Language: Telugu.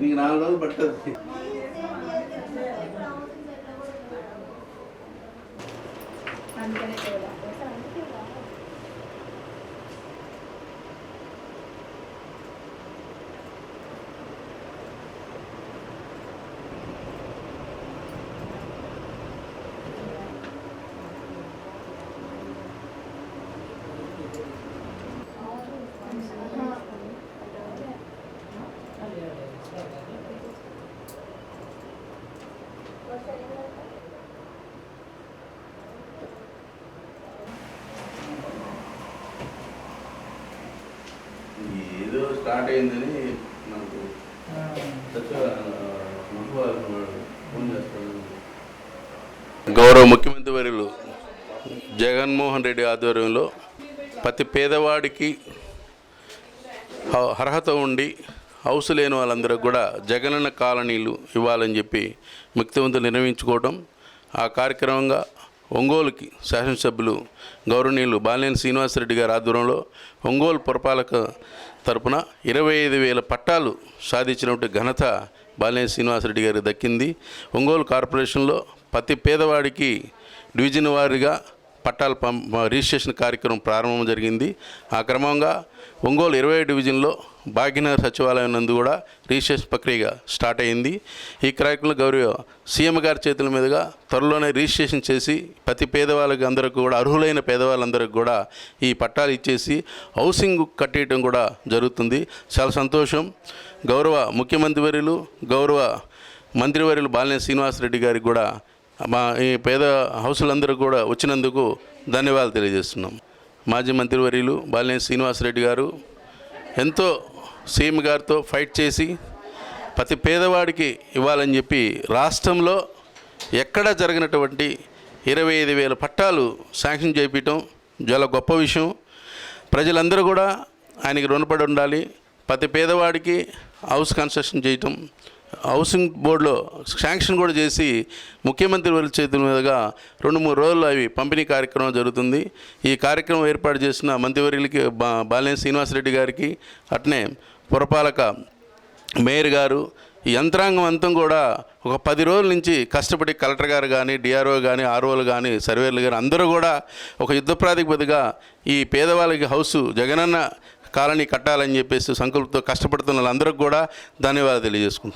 నీకు నాలుగు రోజులు పట్టదు. అందుకనే ఏదో స్టార్ట్ అయిందని నాకు ఫోన్ చేస్తాను గౌరవ ముఖ్యమంత్రి వర్యులు జగన్మోహన్ రెడ్డి ఆధ్వర్యంలో ప్రతి పేదవాడికి అర్హత ఉండి హౌస్ లేని వాళ్ళందరూ కూడా జగనన్న కాలనీలు ఇవ్వాలని చెప్పి ముఖ్యమంత్రి నిర్ణయించుకోవడం ఆ కార్యక్రమంగా ఒంగోలుకి శాసనసభ్యులు గౌరవనీయులు బాలినేని శ్రీనివాసరెడ్డి గారి ఆధ్వర్యంలో ఒంగోలు పురపాలక తరపున ఇరవై ఐదు వేల పట్టాలు సాధించినటువంటి ఘనత బాలినేని శ్రీనివాసరెడ్డి గారికి దక్కింది. ఒంగోలు కార్పొరేషన్లో ప్రతి పేదవాడికి డివిజన్ వారిగా పట్టాల పం రిజిస్ట్రేషన్ కార్యక్రమం ప్రారంభం జరిగింది. ఆ క్రమంగా ఒంగోలు ఇరవై డివిజన్లో భాగ్యనగర్ సచివాలయం నందు కూడా రిజిస్ట్రేషన్ ప్రక్రియ స్టార్ట్ అయింది. ఈ కార్యక్రమంలో గౌరవ సీఎం గారి చేతుల మీదుగా త్వరలోనే రిజిస్ట్రేషన్ చేసి ప్రతి పేదవాళ్ళకి అందరికీ కూడా అర్హులైన పేదవాళ్ళందరికీ కూడా ఈ పట్టాలు ఇచ్చేసి హౌసింగ్ కట్టేయటం కూడా జరుగుతుంది. చాలా సంతోషం. గౌరవ ముఖ్యమంత్రి వర్యులు గౌరవ మంత్రివర్యులు బాలినేని శ్రీనివాసరెడ్డి గారికి కూడా మా ఈ పేద హౌసులందరూ కూడా వచ్చినందుకు ధన్యవాదాలు తెలియజేస్తున్నాం. మాజీ మంత్రివర్యులు బాలినేని శ్రీనివాసరెడ్డి గారు ఎంతో సీఎం గారితో ఫైట్ చేసి ప్రతి పేదవాడికి ఇవ్వాలని చెప్పి రాష్ట్రంలో ఎక్కడ జరిగినటువంటి ఇరవై ఐదు వేల పట్టాలు శాంక్షన్ చేపించడం చాలా గొప్ప విషయం. ప్రజలందరూ కూడా ఆయనకి రుణపడి ఉండాలి. ప్రతి పేదవాడికి హౌస్ కన్స్ట్రక్షన్ చేయటం హౌసింగ్ బోర్డులో శాంక్షన్ కూడా చేసి ముఖ్యమంత్రి వారి చేతుల మీదుగా రెండు మూడు రోజులు అవి పంపిణీ కార్యక్రమం జరుగుతుంది. ఈ కార్యక్రమం ఏర్పాటు చేసిన మంత్రివర్యులకి బా బాలినేని శ్రీనివాసరెడ్డి గారికి అట్నే పురపాలక మేయర్ గారు ఈ యంత్రాంగం అంతం కూడా ఒక పది రోజుల నుంచి కష్టపడి కలెక్టర్ గారు కానీ డిఆర్ఓ కానీ ఆర్ఓలు కానీ సర్వేర్లు కానీ అందరూ కూడా ఒక యుద్ధ ప్రాతిపదికగా ఈ పేదవాళ్ళకి హౌస్ జగనన్న కాలనీ కట్టాలని చెప్పేసి సంకల్పంతో కష్టపడుతున్న వాళ్ళందరికీ కూడా ధన్యవాదాలు తెలియజేసుకుంటున్నాను